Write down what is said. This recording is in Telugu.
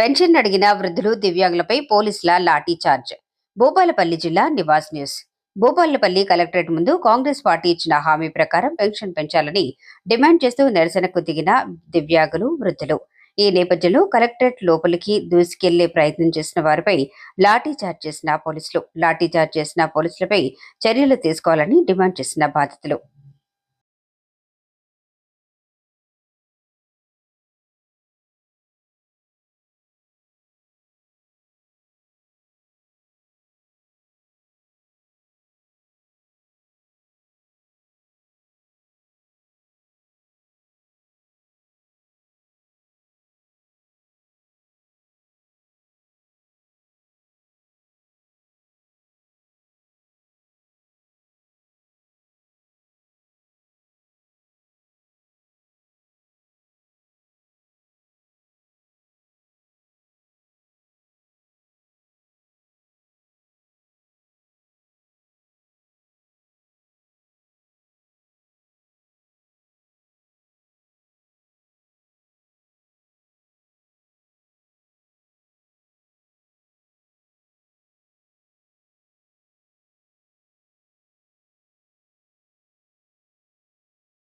పెన్షన్ అడిగిన వృద్ధులు దివ్యాంగులపై పోలీసుల లాఠీ చార్జ్. భూపాలపల్లి జిల్లా నివాస్ న్యూస్. భూపాలపల్లి కలెక్టరేట్ ముందు కాంగ్రెస్ పార్టీ ఇచ్చిన హామీ ప్రకారం పెన్షన్ పెంచాలని డిమాండ్ చేస్తూ నిరసనకు దిగిన దివ్యాంగులు వృద్ధులు. ఈ నేపథ్యంలో కలెక్టరేట్ లోపలికి దూసుకెళ్ళే ప్రయత్నం చేసిన వారిపై లాఠీ చార్జ్ చేసిన పోలీసులు లాఠీ చార్జ్ చేసిన పోలీసులపై చర్యలు తీసుకోవాలని డిమాండ్ చేసిన బాధితులు.